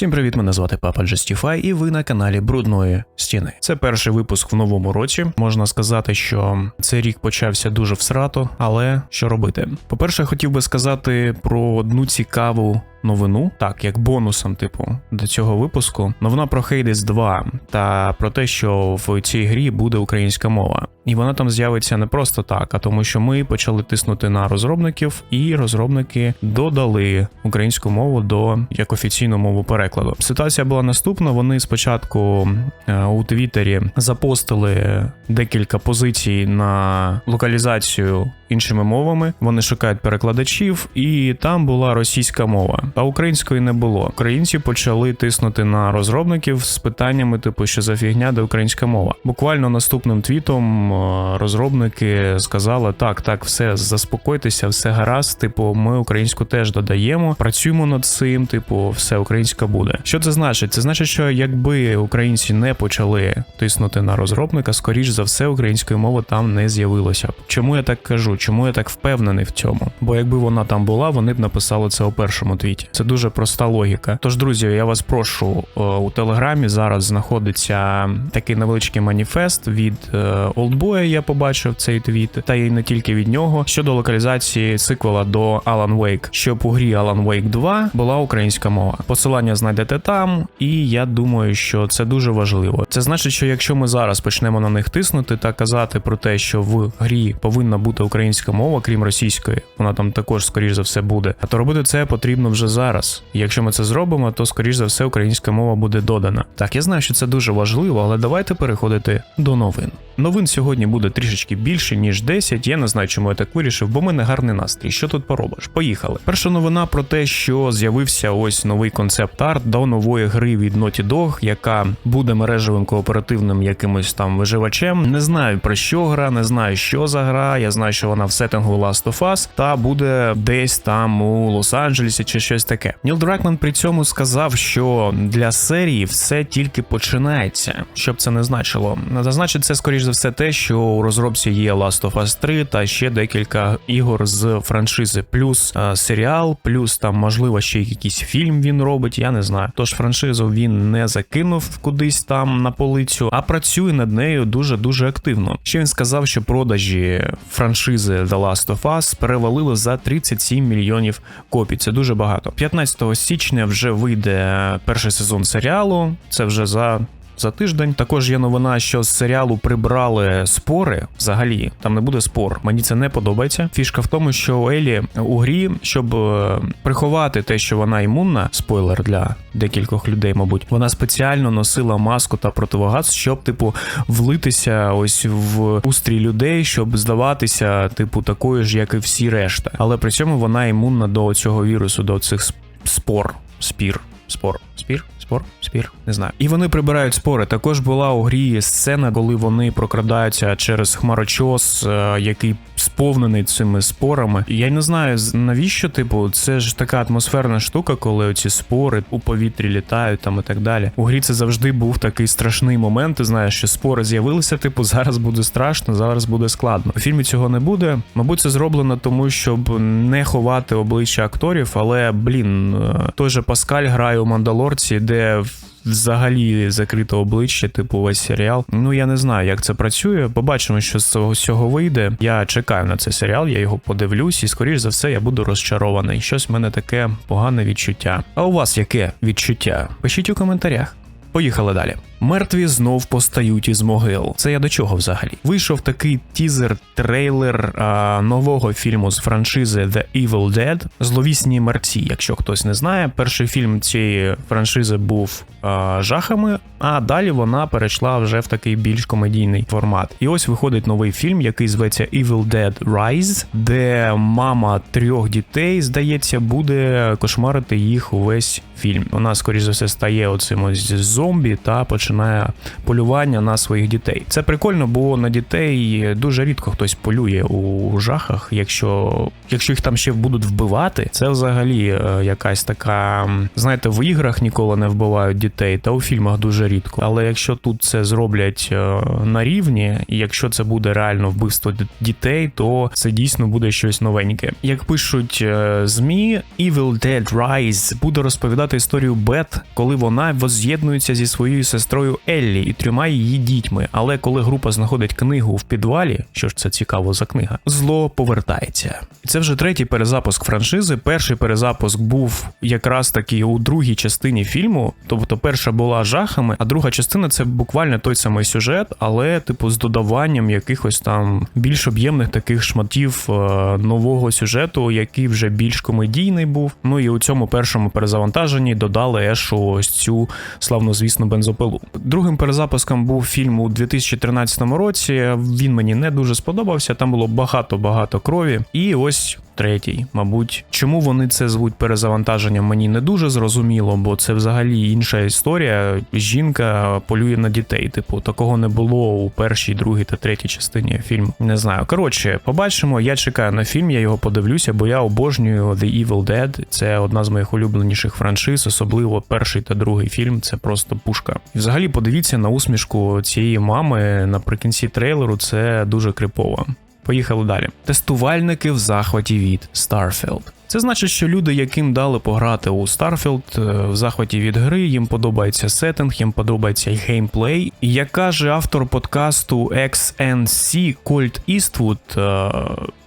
Всім привіт, мене звати Папа Джастіфай, і ви на каналі Брудної Стіни. Це перший випуск в новому році. Можна сказати, що цей рік почався дуже всрато, але що робити? По-перше, хотів би сказати про одну цікаву. Новину, так як бонусом, типу, до цього випуску, новина про Hades 2 та про те, що в цій грі буде українська мова, і вона там з'явиться не просто так, а тому, що ми почали тиснути на розробників, і розробники додали українську мову до як офіційну мову перекладу. Ситуація була наступна: вони спочатку е, у Твіттері запостили декілька позицій на локалізацію іншими мовами. Вони шукають перекладачів, і там була російська мова, а української не було. Українці почали тиснути на розробників з питаннями, типу, що за фігня, де українська мова. Буквально наступним твітом е, розробники сказали: так, так, все заспокойтеся, все гаразд. Типу, ми українську теж додаємо, працюємо над цим. Типу, все українська буде. Що це значить? Це значить, що якби українці не почали тиснути на розробника, скоріш за все, української мови там не з'явилося. Чому я так кажу? Чому я так впевнений в цьому? Бо якби вона там була, вони б написали це у першому твіті. Це дуже проста логіка. Тож, друзі, я вас прошу е, у телеграмі. Зараз знаходиться такий невеличкий маніфест від Олдбоя. Я побачив цей твіт, та й не тільки від нього щодо локалізації сиквела до Alan Wake, щоб у грі Alan Wake 2 була українська мова. Посилання знайдете там, і я думаю, що це дуже важливо. Це значить, що якщо ми зараз почнемо на них тиснути та казати про те, що в грі повинна бути українська мова, крім російської, вона там також, скоріш за все, буде. А то робити це потрібно вже зараз. І якщо ми це зробимо, то скоріш за все українська мова буде додана. Так, я знаю, що це дуже важливо, але давайте переходити до новин. Новин сьогодні буде трішечки більше, ніж 10. Я не знаю, чому я так вирішив, бо в мене гарний настрій. Що тут поробиш? Поїхали. Перша новина про те, що з'явився ось новий концепт-арт до нової гри від Naughty Dog, яка буде мережевим кооперативним якимось там виживачем. Не знаю про що гра, не знаю, що за гра. Я знаю, що вона в сеттингу Last of Us, та буде десь там у Лос-Анджелесі чи щось таке. Ніл Дракман при цьому сказав, що для серії все тільки починається. Щоб це не значило. Зазначить це скоріш за все те, що у розробці є Last of Us 3 та ще декілька ігор з франшизи, плюс е, серіал, плюс там можливо ще якийсь фільм він робить. Я не знаю. Тож франшизу він не закинув кудись там на полицю, а працює над нею дуже дуже активно. Ще він сказав, що продажі франшизи The Last of Us перевалили за 37 мільйонів копій. Це дуже багато. 15 січня вже вийде перший сезон серіалу. Це вже за. За тиждень також є новина, що з серіалу прибрали спори. Взагалі там не буде спор. Мені це не подобається. Фішка в тому, що Елі у грі, щоб е, приховати те, що вона імунна, спойлер для декількох людей, мабуть, вона спеціально носила маску та противогаз, щоб, типу, влитися ось в устрій людей, щоб здаватися, типу, такою ж, як і всі решта. Але при цьому вона імунна до цього вірусу, до цих спор, спір, спор, спір. Спор, спір, не знаю. І вони прибирають спори. Також була у грі сцена, коли вони прокрадаються через хмарочос, е, який сповнений цими спорами. Я не знаю, навіщо, типу, це ж така атмосферна штука, коли оці спори у повітрі літають там і так далі. У грі це завжди був такий страшний момент. Ти знаєш, що спори з'явилися, типу, зараз буде страшно, зараз буде складно. У фільмі цього не буде. Мабуть, це зроблено тому, щоб не ховати обличчя акторів, але блін, е, той же Паскаль грає у Мандалорці, де взагалі закрите обличчя, типу весь серіал. Ну я не знаю, як це працює. Побачимо, що з цього всього вийде. Я чекаю на цей серіал, я його подивлюсь, і скоріш за все я буду розчарований. Щось в мене таке погане відчуття. А у вас яке відчуття? Пишіть у коментарях. Поїхали далі. Мертві знов постають із могил. Це я до чого взагалі? Вийшов такий тізер-трейлер а, нового фільму з франшизи The Evil Dead Зловісні мерці. Якщо хтось не знає, перший фільм цієї франшизи був а, жахами, а далі вона перейшла вже в такий більш комедійний формат. І ось виходить новий фільм, який зветься Evil Dead Rise, де мама трьох дітей, здається, буде кошмарити їх увесь фільм. Вона, скоріш за все, стає оцим ось зомбі та починає починає полювання на своїх дітей. Це прикольно, бо на дітей дуже рідко хтось полює у жахах. Якщо якщо їх там ще будуть вбивати, це взагалі е, якась така. Знаєте, в іграх ніколи не вбивають дітей, та у фільмах дуже рідко. Але якщо тут це зроблять е, на рівні, і якщо це буде реально вбивство дітей, то це дійсно буде щось новеньке. Як пишуть е, змі, Evil Dead Rise буде розповідати історію Бет, коли вона воз'єднується зі своєю сестрою Еллі і трьома її дітьми. Але коли група знаходить книгу в підвалі, що ж це цікаво за книга, зло повертається. І це вже третій перезапуск франшизи. Перший перезапуск був якраз таки у другій частині фільму. Тобто, перша була жахами, а друга частина це буквально той самий сюжет, але типу з додаванням якихось там більш об'ємних таких шматів е, нового сюжету, який вже більш комедійний був. Ну і у цьому першому перезавантаженні додали Ешу ось цю славнозвісну бензопилу. Другим перезапуском був фільм у 2013 році. Він мені не дуже сподобався. Там було багато багато крові. І ось третій, мабуть, чому вони це звуть перезавантаженням, мені не дуже зрозуміло, бо це взагалі інша історія. Жінка полює на дітей. Типу, такого не було у першій, другій та третій частині фільму. Не знаю. Коротше, побачимо. Я чекаю на фільм, я його подивлюся, бо я обожнюю The Evil Dead. Це одна з моїх улюбленіших франшиз, особливо перший та другий фільм. Це просто пушка. І взагалі подивіться на усмішку цієї мами наприкінці трейлеру. Це дуже крипово. Поїхали далі. Тестувальники в захваті від Starfield. Це значить, що люди, яким дали пограти у Starfield, е, в захваті від гри, їм подобається сеттинг, їм подобається геймплей. І як каже автор подкасту XNC Кольт Іствуд,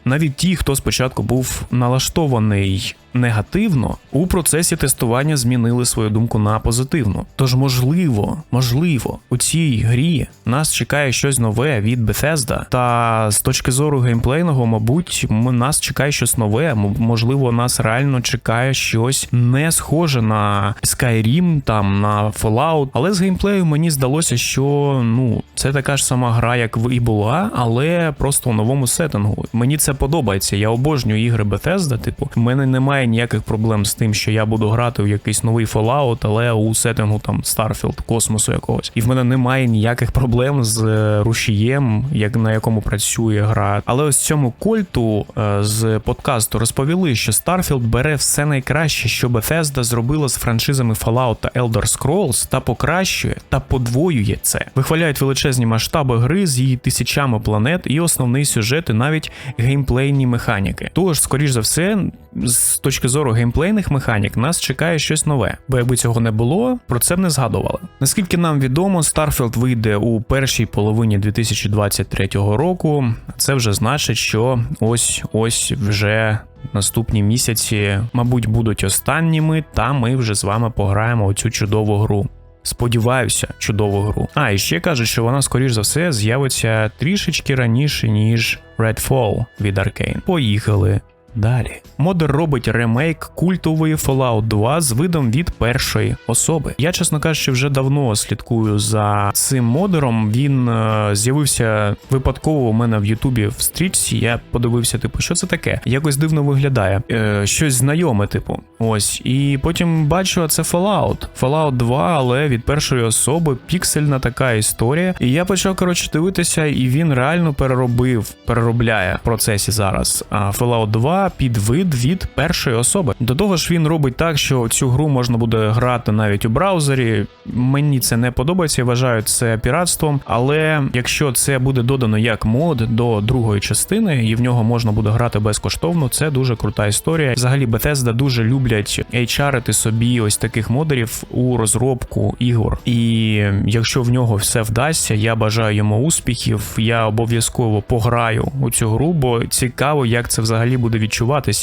навіть ті, хто спочатку був налаштований негативно, у процесі тестування змінили свою думку на позитивну. Тож, можливо, можливо, у цій грі нас чекає щось нове від Bethesda, та з точки зору геймплейного, мабуть, нас чекає щось нове. Можливо, нас реально чекає щось не схоже на Skyrim, там на Fallout. Але з геймплею мені здалося, що ну це така ж сама гра, як і була, але просто у новому сеттингу. Мені це подобається. Я обожнюю ігри Bethesda, Типу, в мене немає ніяких проблем з тим, що я буду грати в якийсь новий Fallout, але у сеттингу там Starfield, космосу якогось. І в мене немає ніяких проблем з е, рушієм, як на якому працює гра. Але ось цьому кольту е, з подкасту розповіли, що Starfield бере все найкраще, що Bethesda зробила з франшизами Fallout та Elder Scrolls, та покращує та подвоює це. Вихваляють величезні масштаби гри з її тисячами планет і основний сюжет, і навіть геймплейні механіки. Тож, скоріш за все, з точки зору геймплейних механік, нас чекає щось нове. Бо якби цього не було, про це б не згадували. Наскільки нам відомо, Starfield вийде у першій половині 2023 року. Це вже значить, що ось ось вже. Наступні місяці, мабуть, будуть останніми, та ми вже з вами пограємо у цю чудову гру. Сподіваюся, чудову гру. А, і ще кажуть, що вона, скоріш за все, з'явиться трішечки раніше, ніж Redfall від Arkane. Поїхали. Далі. Модер робить ремейк культової Fallout 2 з видом від першої особи. Я, чесно кажучи, вже давно слідкую за цим модером. Він е, з'явився випадково у мене в Ютубі в стрічці. Я подивився, типу, що це таке? Якось дивно виглядає. Е, щось знайоме, типу. Ось. І потім бачу, а це Fallout. Fallout 2, але від першої особи піксельна така історія. І я почав, коротше, дивитися, і він реально переробив, переробляє в процесі зараз. А Fallout 2 під вид від першої особи. До того ж, він робить так, що цю гру можна буде грати навіть у браузері. Мені це не подобається, я вважаю це піратством. Але якщо це буде додано як мод до другої частини, і в нього можна буде грати безкоштовно, це дуже крута історія. Взагалі, Bethesda дуже люблять HR-ити собі ось таких модерів у розробку ігор. І якщо в нього все вдасться, я бажаю йому успіхів. Я обов'язково пограю у цю гру, бо цікаво, як це взагалі буде відчуватися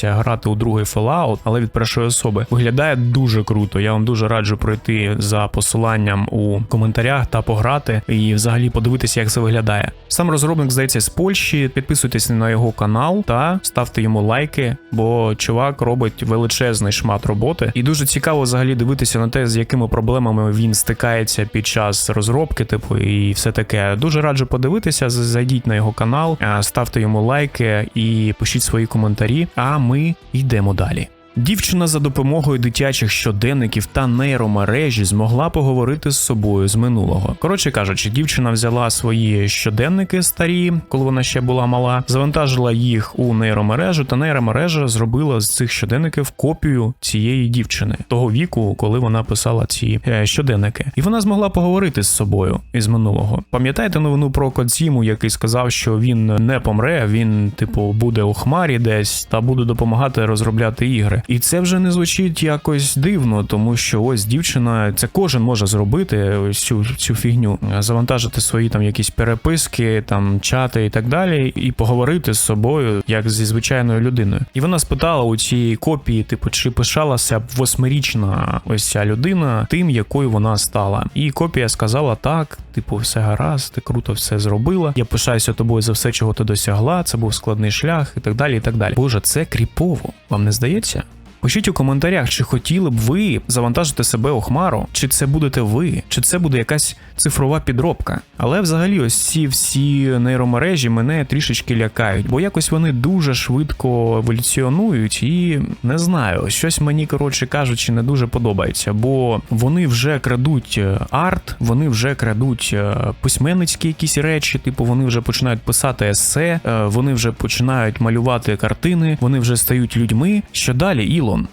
грати у другий Fallout, але від першої особи. Виглядає дуже круто. Я вам дуже раджу пройти за посиланням у коментарях та пограти і взагалі подивитися, як це виглядає. Сам розробник здається з Польщі. Підписуйтесь на його канал та ставте йому лайки, бо чувак робить величезний шмат роботи. І дуже цікаво взагалі дивитися на те, з якими проблемами він стикається під час розробки, типу, і все таке. Дуже раджу подивитися. Зайдіть на його канал, ставте йому лайки і пишіть свої коментарі. А ми йдемо далі. Дівчина за допомогою дитячих щоденників та нейромережі змогла поговорити з собою з минулого. Коротше кажучи, дівчина взяла свої щоденники старі, коли вона ще була мала, завантажила їх у нейромережу, та нейромережа зробила з цих щоденників копію цієї дівчини того віку, коли вона писала ці е, щоденники, і вона змогла поговорити з собою із минулого. Пам'ятаєте новину про Кодзіму, який сказав, що він не помре, він, типу, буде у хмарі десь та буде допомагати розробляти ігри. І це вже не звучить якось дивно, тому що ось дівчина, це кожен може зробити ось цю, цю фігню, завантажити свої там якісь переписки, там чати і так далі, і поговорити з собою як зі звичайною людиною. І вона спитала у цій копії, типу, чи пишалася восьмирічна ось ця людина тим, якою вона стала. І копія сказала так, типу, все гаразд, ти круто все зробила. Я пишаюся тобою за все, чого ти досягла. Це був складний шлях, і так далі. І так далі. Боже, це кріпово. Вам не здається? Пишіть у коментарях, чи хотіли б ви завантажити себе у хмару, чи це будете ви, чи це буде якась цифрова підробка. Але взагалі, ось ці всі нейромережі мене трішечки лякають, бо якось вони дуже швидко еволюціонують, і не знаю, щось мені коротше кажучи не дуже подобається, бо вони вже крадуть е, арт, вони вже крадуть е, письменницькі якісь речі, типу вони вже починають писати есе, е, вони вже починають малювати картини, вони вже стають людьми. Що далі, Ілон?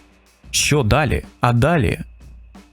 Що далі? А далі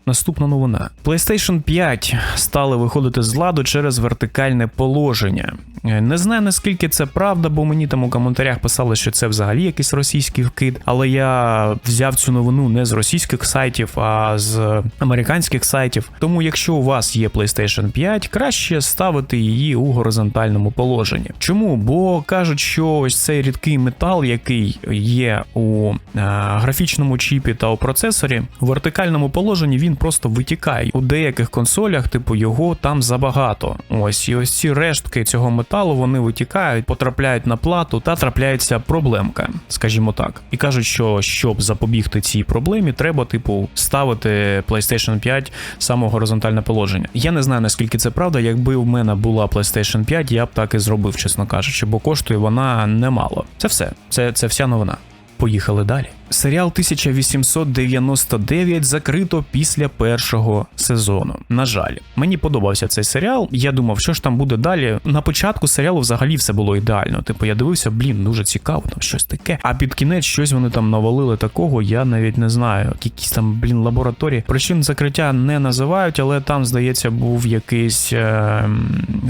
Наступна новина: PlayStation 5 стали виходити з ладу через вертикальне положення. Е, Не знаю наскільки це правда, бо мені там у коментарях писали, що це взагалі якийсь російський вкид. Але я взяв цю новину не з російських сайтів, а з американських сайтів. Тому, якщо у вас є PlayStation 5, краще ставити її у горизонтальному положенні. Чому? Бо кажуть, що ось цей рідкий метал, який є у е, графічному чіпі та у процесорі, у вертикальному положенні він просто витікає. У деяких консолях, типу, його там забагато. Ось і ось ці рештки цього металу вони витікають, потрапляють на плату та трапляється проблемка, скажімо так. І кажуть, що щоб запобігти цій проблемі, треба, типу, ставити PlayStation 5 саме горизонтальне положення. Я не знаю наскільки це правда. Якби у мене була PlayStation 5, я б так і зробив, чесно кажучи, бо коштує вона немало. Це все. Це, це вся новина. Поїхали далі. Серіал 1899 закрито після першого сезону. На жаль, мені подобався цей серіал. Я думав, що ж там буде далі. На початку серіалу взагалі все було ідеально. Типу, я дивився, блін, дуже цікаво, там щось таке. А під кінець щось вони там навалили такого, я навіть не знаю. Якісь там, блін, лабораторії. Причин закриття не називають, але там, здається, був якийсь е-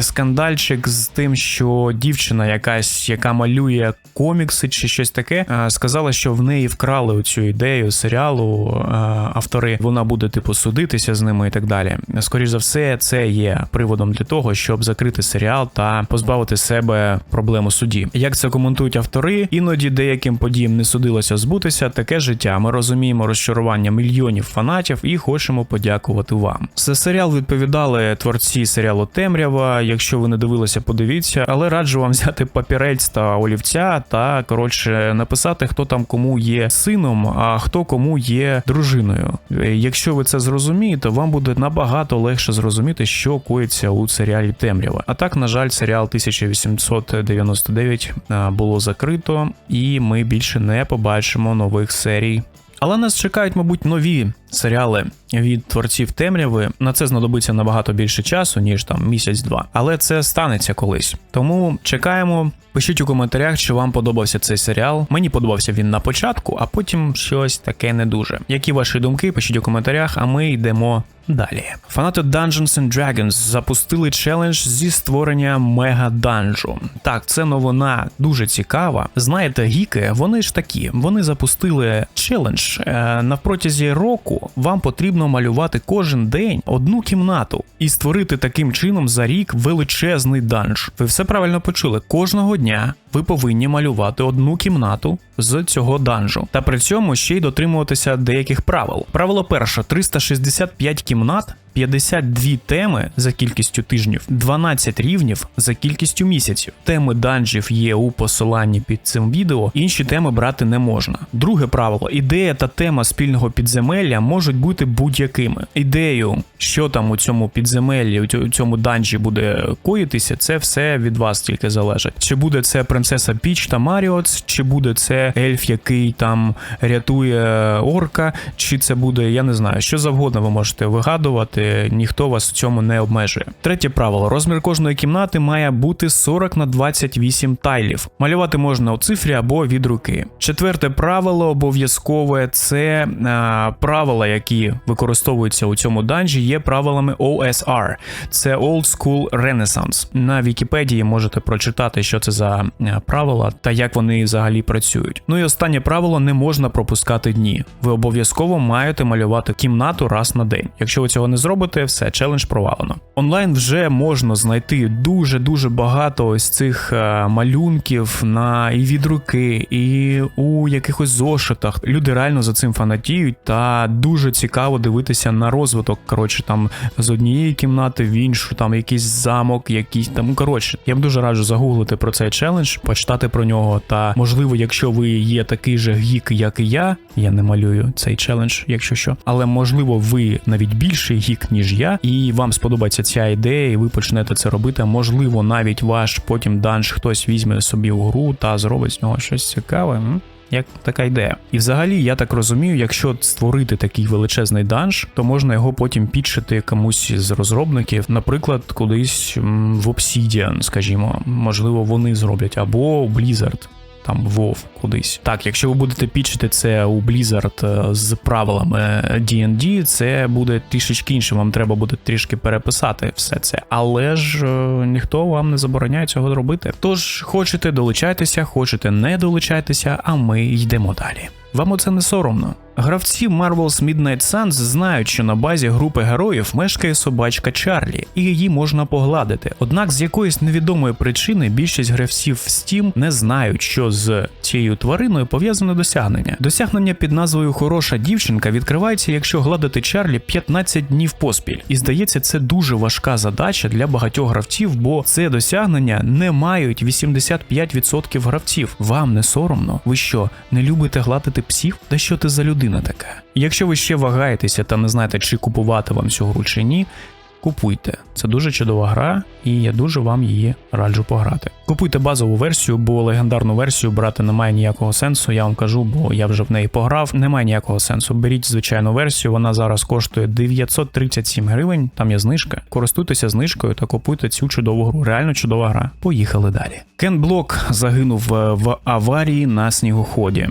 скандальчик з тим, що дівчина, якась, яка малює комікси чи щось таке, е- сказала, що в неї вкрали оцю ідею серіалу е, автори. Вона буде типу судитися з ними і так далі. Скоріше за все, це є приводом для того, щоб закрити серіал та позбавити себе проблему суді. Як це коментують автори? Іноді деяким подіям не судилося збутися. Таке життя. Ми розуміємо розчарування мільйонів фанатів і хочемо подякувати вам. За серіал відповідали творці серіалу Темрява. Якщо ви не дивилися, подивіться, але раджу вам взяти папірець та олівця та коротше написати, хто там кому є сином, а хто кому є дружиною. Е, Якщо ви це зрозумієте, вам буде набагато легше зрозуміти, що коїться у серіалі Темрява. А так, на жаль, серіал 1899 було закрито, і ми більше не побачимо нових серій. Але нас чекають, мабуть, нові серіали від творців темряви. На це знадобиться набагато більше часу, ніж там місяць-два. Але це станеться колись. Тому чекаємо. Пишіть у коментарях, чи вам подобався цей серіал. Мені подобався він на початку, а потім щось таке не дуже. Які ваші думки? Пишіть у коментарях, а ми йдемо далі. Фанати Dungeons and Dragons запустили челендж зі створення мега-данжу. Так, це новина дуже цікава. Знаєте, гіки, вони ж такі. Вони запустили челендж. Е, на протязі року вам потрібно малювати кожен день одну кімнату і створити таким чином за рік величезний данж. Ви все правильно почули. Кожного дня ви повинні малювати одну кімнату з цього данжу, та при цьому ще й дотримуватися деяких правил. Правило перше: 365 кімнат. 52 теми за кількістю тижнів, 12 рівнів за кількістю місяців. Теми данжів є у посиланні під цим відео, інші теми брати не можна. Друге правило: ідея та тема спільного підземелля можуть бути будь-якими. Ідею, що там у цьому підземеллі, у цьому данжі буде коїтися, це все від вас тільки залежить. Чи буде це принципово принцеса Піч та Маріоц, чи буде це ельф, який там рятує орка, чи це буде, я не знаю, що завгодно ви можете вигадувати, ніхто вас в цьому не обмежує. Третє правило: розмір кожної кімнати має бути 40 на 28 тайлів. Малювати можна у цифрі або від руки. Четверте правило обов'язкове це а, правила, які використовуються у цьому данжі, є правилами OSR. Це Old School Renaissance. На Вікіпедії можете прочитати, що це за е, правила та як вони взагалі працюють. Ну і останнє правило не можна пропускати дні. Ви обов'язково маєте малювати кімнату раз на день. Якщо ви цього не зробите, все челендж провалено. Онлайн вже можна знайти дуже дуже багато ось цих е, малюнків на і від руки, і у якихось зошитах. Люди реально за цим фанатіють, та дуже цікаво дивитися на розвиток. Коротше, там з однієї кімнати в іншу, там якийсь замок, якийсь там. ну, Коротше, я б дуже раджу загуглити про цей челендж, почитати про нього. Та можливо, якщо ви є такий же гік, як і я, я не малюю цей челендж, якщо що, але можливо, ви навіть більший гік, ніж я, і вам сподобається ця ідея, і ви почнете це робити. Можливо, навіть ваш потім данж хтось візьме собі у гру та зробить з нього щось цікаве. Як така ідея. І взагалі, я так розумію, якщо створити такий величезний данж, то можна його потім підшити комусь з розробників, наприклад, кудись в Obsidian, скажімо, можливо, вони зроблять, або Blizzard. Там WoW кудись. Так, якщо ви будете пічити це у Blizzard е, з правилами D&D, це буде трішечки інше. Вам треба буде трішки переписати все це. Але ж е, ніхто вам не забороняє цього робити. Тож, хочете долучайтеся, хочете не долучайтеся, а ми йдемо далі. Вам оце не соромно. Гравці Marvel's Midnight Suns знають, що на базі групи героїв мешкає собачка Чарлі, і її можна погладити. Однак з якоїсь невідомої причини більшість гравців в Steam не знають, що з цією твариною пов'язане досягнення. Досягнення під назвою Хороша дівчинка відкривається, якщо гладити Чарлі 15 днів поспіль. І здається, це дуже важка задача для багатьох гравців, бо це досягнення не мають 85% гравців. Вам не соромно? Ви що, не любите гладити псів? Та що ти за людина така? Якщо ви ще вагаєтеся та не знаєте, чи купувати вам цю гру чи ні. Купуйте, це дуже чудова гра, і я дуже вам її раджу пограти. Купуйте базову версію, бо легендарну версію брати немає ніякого сенсу. Я вам кажу, бо я вже в неї пограв. Немає ніякого сенсу. Беріть звичайну версію. Вона зараз коштує 937 гривень. Там є знижка. Користуйтеся знижкою та купуйте цю чудову гру. Реально чудова гра. Поїхали далі. Кен Блок загинув е, в аварії на снігоході.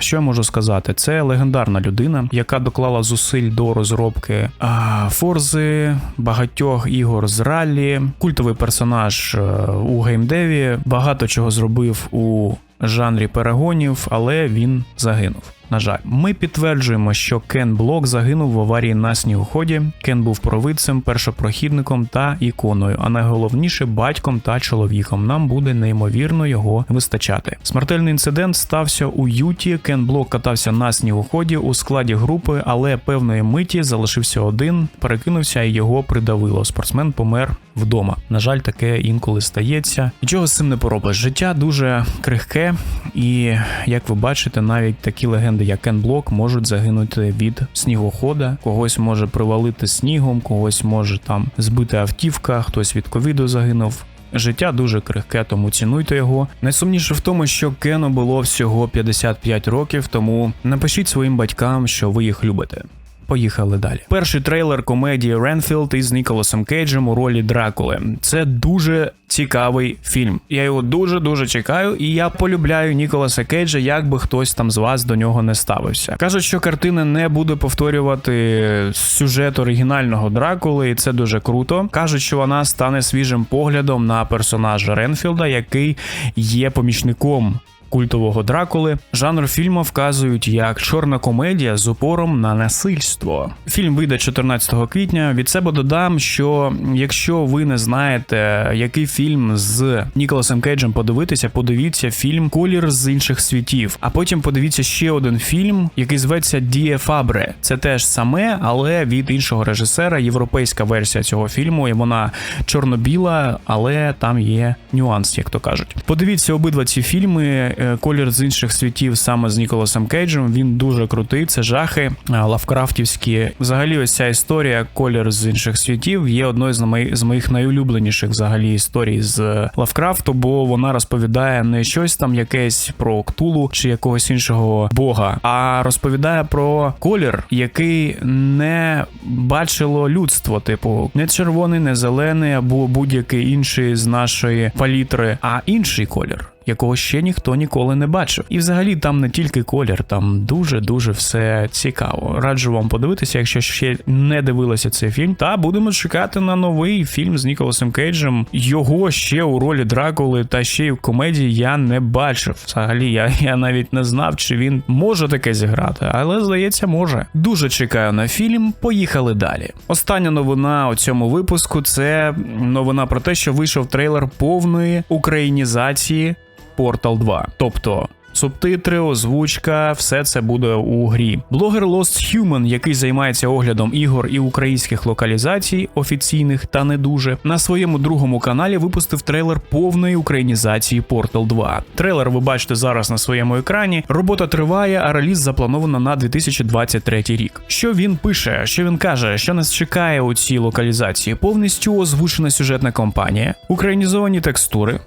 Що я можу сказати? Це легендарна людина, яка доклала зусиль до розробки а, Форзи, багатьох ігор з раллі, культовий персонаж е, у геймдеві, багато чого зробив у жанрі перегонів, але він загинув. На жаль, ми підтверджуємо, що Кен Блок загинув в аварії на снігоході. Кен був провидцем, першопрохідником та іконою, а найголовніше батьком та чоловіком. Нам буде неймовірно його вистачати. Смертельний інцидент стався у Юті. Кен Блок катався на снігоході у складі групи, але певної миті залишився один, перекинувся і його придавило. Спортсмен помер вдома. На жаль, таке інколи стається. Нічого з цим не поробиш. Життя дуже крихке, і як ви бачите, навіть такі легенди, як Кен Блок, можуть загинути від снігохода. Когось може привалити снігом, когось може там збити автівка, хтось від ковіду загинув. Життя дуже крихке, тому цінуйте його. Найсумніше в тому, що Кену було всього 55 років, тому напишіть своїм батькам, що ви їх любите. Поїхали далі. Перший трейлер комедії Ренфілд із Ніколасом Кейджем у ролі Дракули. Це дуже цікавий фільм. Я його дуже дуже чекаю, і я полюбляю Ніколаса Кейджа, як би хтось там з вас до нього не ставився. Кажуть, що картина не буде повторювати сюжет оригінального Дракули, і це дуже круто. Кажуть, що вона стане свіжим поглядом на персонажа Ренфілда, який є помічником культового Дракули. Жанр фільму вказують як чорна комедія з упором на насильство. Фільм вийде 14 квітня. Від себе додам, що якщо ви не знаєте, який фільм з Ніколасом Кейджем подивитися, подивіться фільм Колір з інших світів. А потім подивіться ще один фільм, який зветься Діє Фабре. Це теж саме, але від іншого режисера. Європейська версія цього фільму, і вона чорно-біла, але там є нюанс, як то кажуть. Подивіться обидва ці фільми. Е, колір з інших світів саме з Ніколасом Кейджем. Він дуже крутий. Це жахи е, лавкрафтівські. Взагалі, ось ця історія колір з інших світів є одною з моїх з моїх найулюбленіших взагалі історій з е, Лавкрафту, бо вона розповідає не щось там якесь про Ктулу чи якогось іншого бога, а розповідає про колір, який не бачило людство, типу не червоний, не зелений або будь-який інший з нашої палітри, а інший колір. Якого ще ніхто ніколи не бачив, і взагалі там не тільки колір, там дуже дуже все цікаво. Раджу вам подивитися, якщо ще не дивилися цей фільм. Та будемо чекати на новий фільм з Ніколасом Кейджем. Його ще у ролі Дракули та ще й в комедії я не бачив. Взагалі, я, я навіть не знав, чи він може таке зіграти, але здається, може. Дуже чекаю на фільм. Поїхали далі. Остання новина у цьому випуску це новина про те, що вийшов трейлер повної українізації Portal 2. Тобто. Субтитри, озвучка, все це буде у грі. Блогер Lost Human, який займається оглядом ігор і українських локалізацій, офіційних та не дуже, на своєму другому каналі випустив трейлер повної українізації Portal 2. Трейлер ви бачите зараз на своєму екрані. Робота триває, а реліз заплановано на 2023 рік. Що він пише? Що він каже? Що нас чекає у цій локалізації? Повністю озвучена сюжетна кампанія, українізовані текстури,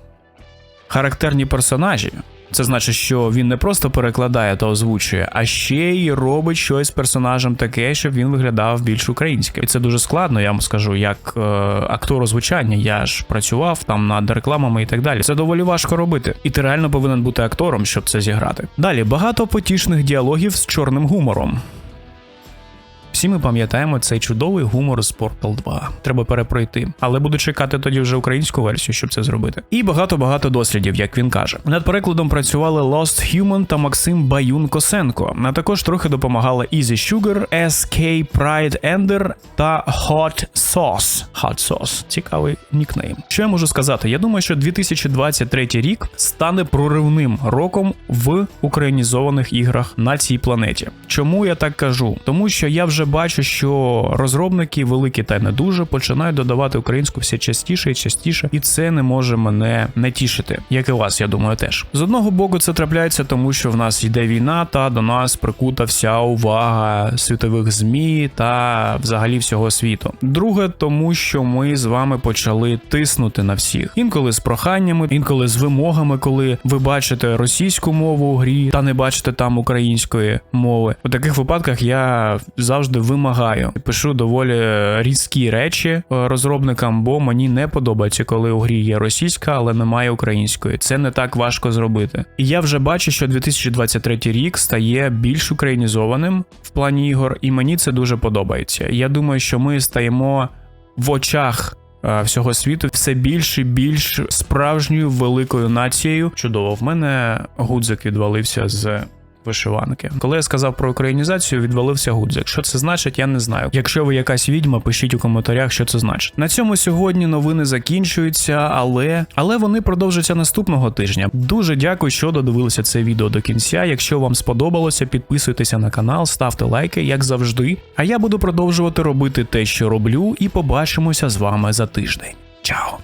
характерні персонажі. Це значить, що він не просто перекладає та озвучує, а ще й робить щось з персонажем таке, щоб він виглядав більш українським. І це дуже складно, я вам скажу, як е, актор озвучання. Я ж працював там над рекламами і так далі. Це доволі важко робити. І ти реально повинен бути актором, щоб це зіграти. Далі багато потішних діалогів з чорним гумором. Всі ми пам'ятаємо цей чудовий гумор з Portal 2. Треба перепройти, але буду чекати тоді вже українську версію, щоб це зробити. І багато-багато дослідів, як він каже. Над перекладом працювали Lost Human та Максим Баюн Косенко. А також трохи допомагали Easy Sugar, SK Pride Ender та Hot Sauce. Hot Sauce. Цікавий нікнейм. Що я можу сказати? Я думаю, що 2023 рік стане проривним роком в українізованих іграх на цій планеті. Чому я так кажу? Тому що я вже бачу, що розробники великі та не дуже починають додавати українську все частіше і частіше, і це не може мене не тішити, як і вас, я думаю, теж з одного боку це трапляється, тому що в нас йде війна, та до нас прикута вся увага світових змі та взагалі всього світу. Друге, тому що ми з вами почали тиснути на всіх, інколи з проханнями, інколи з вимогами, коли ви бачите російську мову у грі та не бачите там української мови. У таких випадках я завжди вимагаю пишу доволі різкі речі е, розробникам, бо мені не подобається, коли у грі є російська, але немає української. Це не так важко зробити. І я вже бачу, що 2023 рік стає більш українізованим в плані ігор, і мені це дуже подобається. Я думаю, що ми стаємо в очах. е, Всього світу все більш і більш справжньою великою нацією. Чудово, в мене гудзик відвалився з вишиванки. Коли я сказав про українізацію, відвалився гудзик. Що це значить, я не знаю. Якщо ви якась відьма, пишіть у коментарях, що це значить. На цьому сьогодні новини закінчуються, але але вони продовжаться наступного тижня. Дуже дякую, що додивилися це відео до кінця. Якщо вам сподобалося, підписуйтеся на канал, ставте лайки, як завжди. А я буду продовжувати робити те, що роблю, і побачимося з вами за тиждень. Чао!